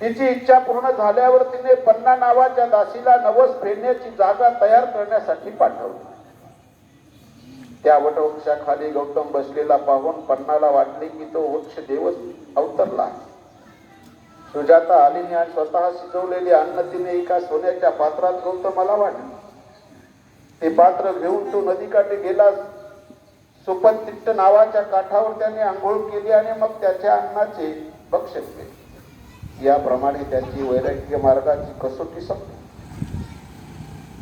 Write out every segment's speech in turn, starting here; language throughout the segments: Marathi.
तिची इच्छा पूर्ण झाल्यावर तिने पन्ना नावाच्या दासीला नवस फेडण्याची जागा तयार करण्यासाठी पाठवली. त्या वटवृक्षाखाली गौतम बसलेला पाहून पन्नाला वाटले की तो वृक्ष देवच अवतरला सुजाता आलीने आणि स्वतः शिजवलेले अन्न तिने एका सोन्याच्या पात्रात गौतमाला वाटले. ते पात्र घेऊन तो नदीकाठी गेला सुपंतिट्ट नावाच्या काठावर त्याने आंघोळ केली आणि मग त्याच्या अन्नाचे भक्षण केले. याप्रमाणे त्याची वैराग्य मार्गाची कसोटी संपली.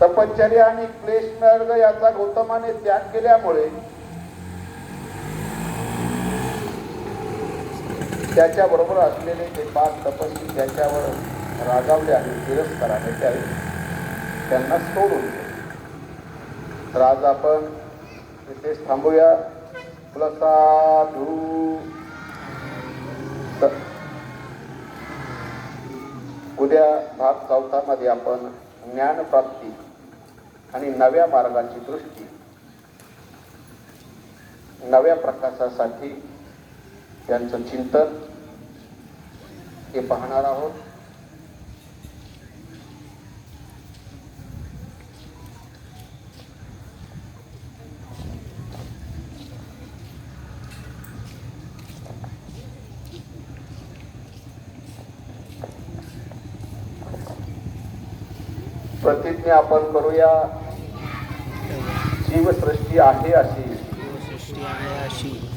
तपश्चर्या आणि क्लेश मार्ग याचा गौतमाने त्याग केल्यामुळे त्याच्या बरोबर असलेले ते पाच तपस्वी त्याच्यावर रागावले आणि तिरस्काराने त्यावे त्यांना सोडून दिले. तर आज आपण तिथेच थांबूया. तुला साधू उद्या भाग चौथामध्ये आपण ज्ञानप्राप्ती आणि नव्या मार्गाची दृष्टी. नव्या प्रकाशासाठी त्यांचं चिंतन हे पाहणार आहोत. प्रतिज्ञा आपण करूया. जीवसृष्टी आहे अशी.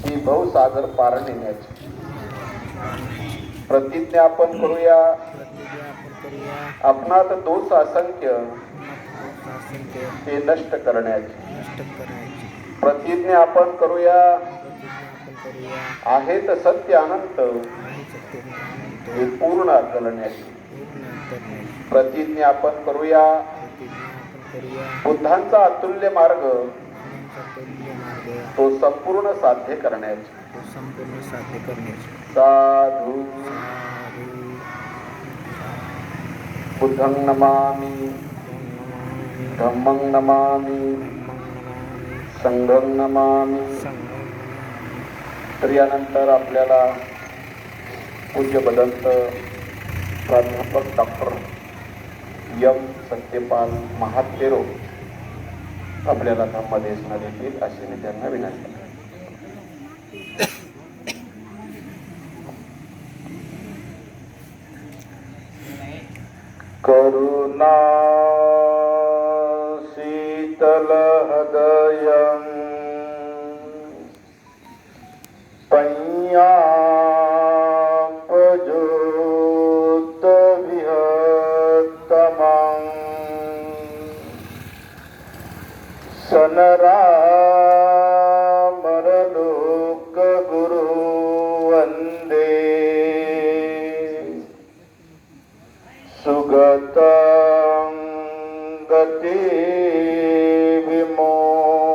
ही भवसागर पार नेण्याची. प्रतिज्ञा आपण करूया. आपणात दोष असंख्य. ते नष्ट करण्याची. प्रतिज्ञा आपण करूया. आहेत सत्य अनंत. हे पूर्ण करण्याची. प्रतिज्ञा आपण करूया. बुद्धांचा अतुल्य मार्ग तो संपूर्ण साध्य करण्याची. संपूर्ण साध्य करण्याची साधू. बुद्धं नमामि. धम्मं नमामि. संघं नमामि. तर यानंतर आपल्याला पूज्य बदंत प्राध्यापक डॉक्टर यम सत्यपाल महातेरो आपल्याला धम्मदेशना देतील अशी मी त्यांना विनंती सनरामरलोक गुरु वन्दे सुगतं गति विमोत्तमम्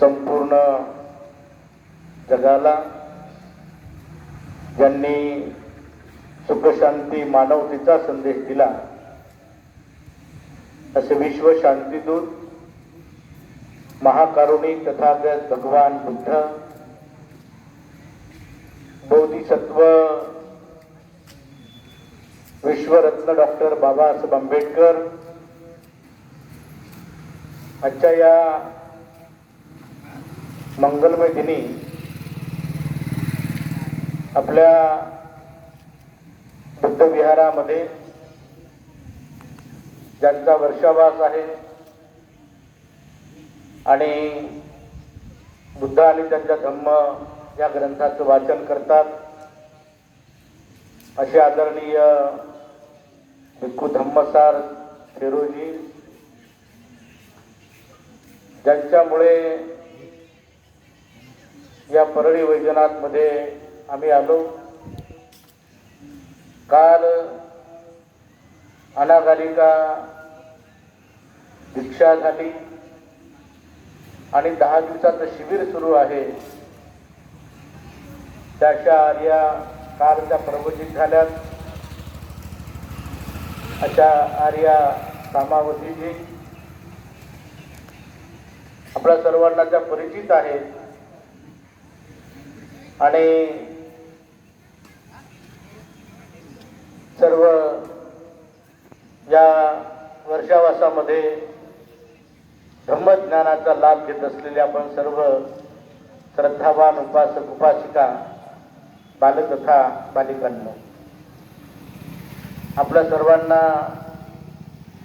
संपूर्ण जगाला ज्यांनी सुखशांती मानवतेचा संदेश दिला असे विश्व शांतीदूत महाकारुणी तथागत भगवान बुद्ध बोधिसत्व विश्वरत्न डॉक्टर बाबासाहेब आंबेडकर आजच्या या मंगलमय दिनी आपल्या बुद्ध विहारामध्ये ज्यांचा वर्षावास आहे. आणि बुद्ध आणि त्यांच्या धम्म या ग्रंथाचं वाचन करतात. असे आदरणीय भिक्खू धम्मसार फेरोजी ज्यांच्यामुळे या परळी वैजनाथमध्ये आम्ही आलो. काल अनागारिका दीक्षा झाली आणि दहा दिवसाचं शिबिर सुरू आहे. त्याच्या आर्या काल त्या प्रबोधित झाल्यात. अशा आर्या कामावतीजी आपल्या सर्वांना त्या परिचित आहेत. आणि सर्व या वर्षावासामध्ये ब्रह्मज्ञानाचा लाभ घेत असलेले आपण सर्व श्रद्धावान उपासक उपासिका बालक तथा आपल्या सर्वांना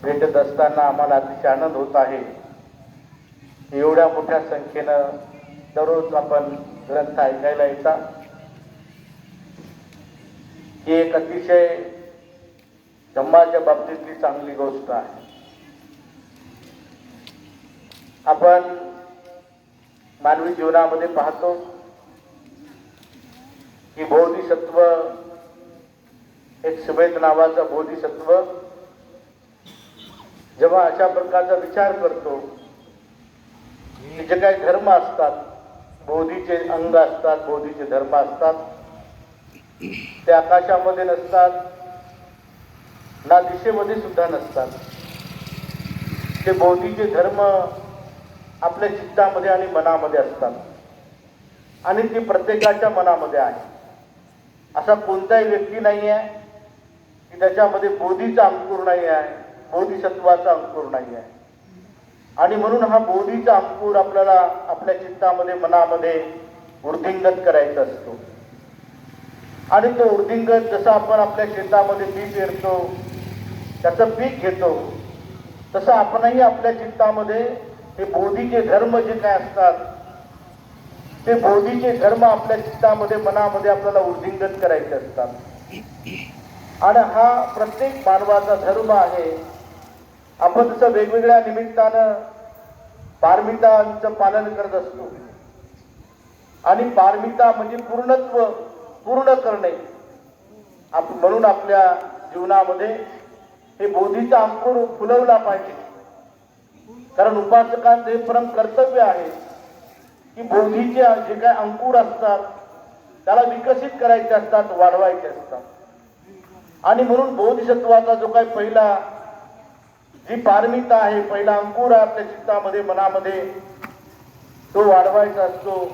भेटत असताना आम्हाला अतिशय आनंद होत आहे. एवढ्या मोठ्या संख्येनं दररोज आपण ग्रंथ ऐकायला येतात. ही एक अतिशय धम्माच्या बाबतीतली चांगली गोष्ट आहे. आपण मानवी जीवनामध्ये पाहतो की बोधिसत्व एक सुमेध नावाचं बोधिसत्व जेव्हा अशा प्रकारचा विचार करतो की जे काही धर्म असतात बोधीचे अंग असतात बोधीचे धर्म असतात ते आकाशामध्ये नसतात ना दिशेमध्ये सुद्धा नसतात. ते बौद्धीचे धर्म आपल्या चित्तामध्ये आणि मनामध्ये असतात. आणि ती प्रत्येकाच्या मनामध्ये आहे. असा कोणताही व्यक्ती नाही आहे की त्याच्यामध्ये बोधीचा अंकुर नाही आहे बोधिसत्वाचा अंकुर नाही आहे. आणि म्हणून हा बोधीचा अंकुर आपल्याला आपल्या चित्तामध्ये मनामध्ये वृद्धिंगत करायचा असतो. आणि तो वृद्धिंगत जसं आपण आपल्या शेतामध्ये बी पेरतो त्याचं पीक घेतो. तसं आपणही आपल्या चित्तामध्ये हे बोधीचे धर्म जे काय असतात ते बोधीचे धर्म आपल्या चित्तामध्ये मनामध्ये आपल्याला वृद्धिंगत करायचे असतात. आणि हा प्रत्येक मानवाचा धर्म आहे. आपण तसं वेगवेगळ्या निमित्तानं पारमितांचं पालन करत असतो. आणि पारमिता म्हणजे पूर्णत्व पूर्ण करणे. आप म्हणून आपल्या जीवनामध्ये हे बोधीचा अंकुर फुलवला पाहिजे. कारण उपासकांचं हे परम कर्तव्य आहे की बोधीचे जे काही अंकुर असतात त्याला विकसित करायचे असतात वाढवायचे असतात. आणि म्हणून बोधिसत्वाचा जो काही पहिला जी पारमिता आहे पहिला अंकुर आपल्या चित्तामध्ये मनामध्ये तो वाढवायचा असतो.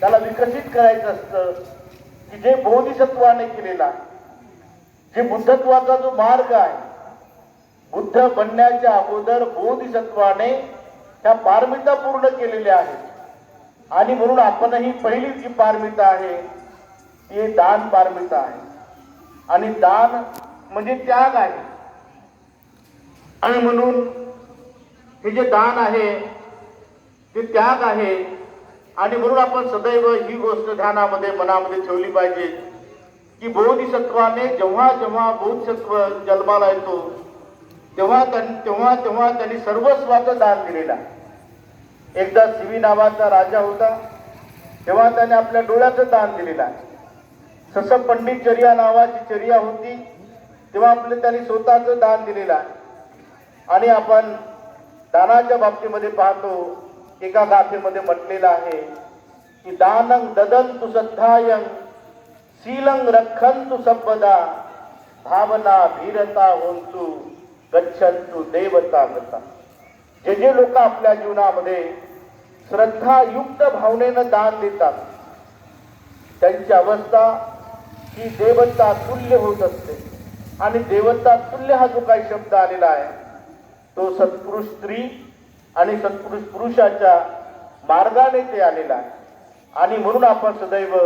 त्याला विकसित करायचं असतं. की जे बोधिसत्वाने केलेला जे बुद्धत्वाचा जो मार्ग आहे बुद्ध बनण्याच्या अगोदर बोधिसत्वाने त्या पारमिता पूर्ण केलेल्या आहेत. आणि म्हणून आपणही पहिली जी पारमिता आहे ती दान पारमिता आहे. आणि दान म्हणजे त्याग आहे. आणि म्हणून हे जे दान आहे ते त्याग आहे. आणि म्हणून आपण सदैव ही गोष्ट ध्यानामध्ये मनामध्ये ठेवली पाहिजे की बोधिसत्वाने जेव्हा जेव्हा बोधिसत्व जन्माला येतो तेव्हा त्यां- तेव्हा तेव्हा त्यांनी सर्वस्वाचं दान दिलेलं. एकदा शिवी नावाचा राजा होता. तेव्हा त्याने आपल्या डोळ्याचं दान दिलेलं. सस पंडित चर्या नावाची चर्या होती. तेव्हा आपले त्यांनी स्वतःचं दान दिलेलं. आणि आपण दानाच्या बाबतीमध्ये पाहतो एका गाथेमध्ये म्हटलेलं आहे की दानं ददंतु सद्धायं शीलं रक्षन्तु संपदा भावना भीरता होंतु गच्छंतु देवता गता. जे जे लोक आपल्या जीवनामध्ये श्रद्धायुक्त भावनेनं दान देतात त्यांची अवस्था ही देवता तुल्य होत असते. आणि देवता तुल्य हा जो काही शब्द आलेला आहे तो सत्पुरुष स्त्री आणि सत्पुरुष पुरुषाच्या मार्गाने ते आलेला आहे. आणि म्हणून आपण सदैव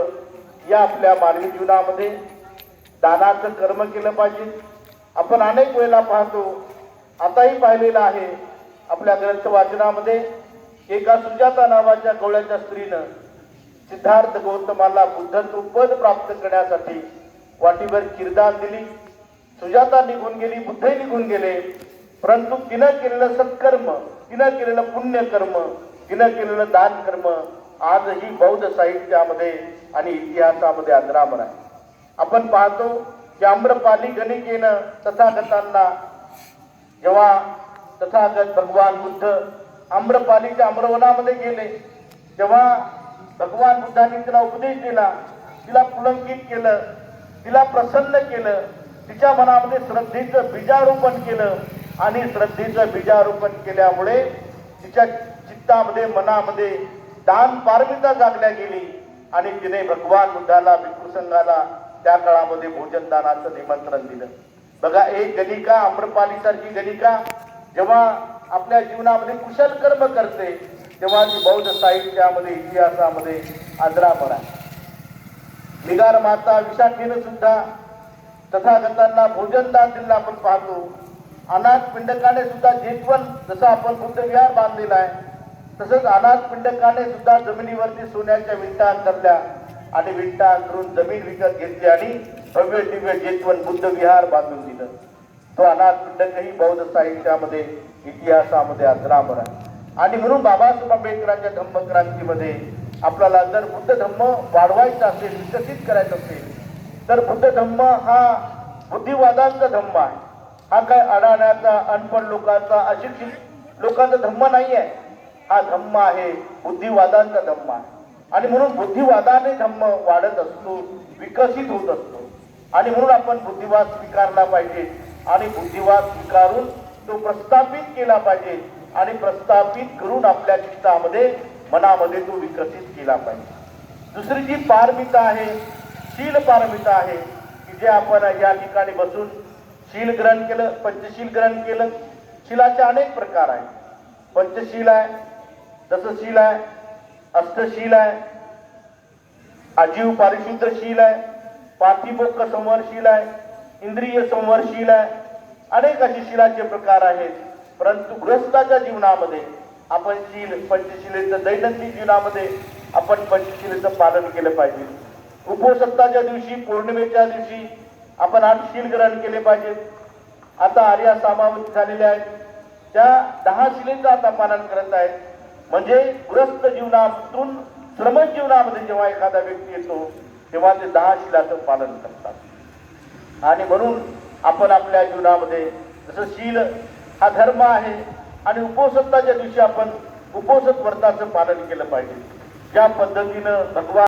या आपल्या मानवी जीवनामध्ये दानाचं कर्म केलं पाहिजे. आपण अनेक वेळेला पाहतो आताही पाहिलेलं आहे आपल्या ग्रंथ वाचनामध्ये एका सुजाता नावाच्या गवळ्याच्या स्त्रीनं सिद्धार्थ गौतमाला बुद्धत्व पद प्राप्त करण्यासाठी वाटीवर किरदान दिली. सुजाता निघून गेली बुद्धही निघून गेले परंतु तिनं केलेलं सत्कर्म तिनं केलेलं पुण्यकर्म तिनं केलेलं दान कर्म आजही बौद्ध साहित्यामध्ये आणि इतिहासामध्ये अजरामर आहे. आपण पाहतो की आम्रपाली गणिकेनं तथागतांना जेव्हा तथागत भगवान बुद्ध आम्रपालीच्या आम्रवनामध्ये गेले तेव्हा भगवान बुद्धांनी तिला उपदेश दिला तिला पुलंकित केलं तिला प्रसन्न केलं तिच्या मनामध्ये श्रद्धेचं बीजारोपण केलं आणि श्रद्धेचं बीजारोपण केल्यामुळे तिच्या चित्तामध्ये मनामध्ये दान पारमिता जागल्या गेली आणि तिने भगवान बुद्धाला भिक्खू संघाला त्या काळामध्ये भोजनदानाचं निमंत्रण दिलं. बघा एक गणिका आम्रपाली सारखी गणिका जेव्हा आपल्या जीवनामध्ये कुशल कर्म करते तेव्हा ती बौद्ध साहित्यामध्ये इतिहासामध्ये आदरामर आहे निगार माता विशाखेनं सुद्धा तथागतांना भोजनदान दिलं आपण पाहतो. अनाथ पिंडकाने सुद्धा जेतवन जसं आपण बुद्धविहार बांधलेला आहे तसंच अनाथ पिंडकाने सुद्धा जमिनीवरती सोन्याच्या विंटा करल्या आणि विंटा अंतरून जमीन विकत घेतली आणि भव्य दिव्य जेतवन बुद्ध विहार बांधून दिलं. तो अनाथ पिंडकही बौद्ध साहित्यामध्ये इतिहासामध्ये अजरामर आहे. आणि म्हणून बाबासाहेब आंबेडकरांच्या धम्मक्रांतीमध्ये आपल्याला जर बुद्ध धम्म वाढवायचा असेल विकसित करायचं असेल तर बुद्ध धम्म हा बुद्धिवादांचा धम्म आहे. हा काय अडाण्याचा अनपढ लोकांचा अशिक्षित लोकांचा धम्म नाही आहे हा धम्म आहे बुद्धिवादांचा धम्म आहे. आणि म्हणून बुद्धिवादाने धम्म वाढत असतो विकसित होत असतो. आणि म्हणून आपण बुद्धिवाद स्वीकारला पाहिजे. आणि बुद्धिवाद स्वीकारून तो प्रस्थापित केला पाहिजे. आणि प्रस्थापित करून आपल्या चित्तामध्ये मनामध्ये तो विकसित केला पाहिजे. दुसरी जी पारमिता आहे शील पारमिता आहे की जे आपण या ठिकाणी बसून शील ग्रहण केलं पंचशील ग्रहण केलं शिलाचे अनेक प्रकार आहेत. पंचशील आहे दसशील आहे अष्टशील आहे. आजीव पारिशुद्धशील आहे. पार्थिभोग संवरशील आहे. इंद्रिय संवरशील आहे. अनेक असे शिलाचे प्रकार आहेत. परंतु गृहस्थाच्या जीवनामध्ये आपण शील पंचशिलेचं दैनंदिन जीवनामध्ये आपण पंचशिलेचं पालन केलं पाहिजे. उपोसत्ताच्या दिवशी पौर्णिमेच्या दिवशी आपण आठ शील ग्रहण केले पाहिजेत. आता आर्या सामावत झालेल्या आहेत त्या दहा शिलेचं आता पालन करत आहेत. म्हणजे ग्रस्त जीवनातून श्रम जीवनामध्ये जेव्हा एखादा व्यक्ती येतो तेव्हा ते दहा शिलाचं पालन करतात. आणि म्हणून आपण आपल्या जीवनामध्ये जसं शील हा धर्म आहे आणि उपोसत्ताच्या दिवशी आपण उपोसत व्रताचं पालन केलं पाहिजे. ज्या पद्धतीनं भगवान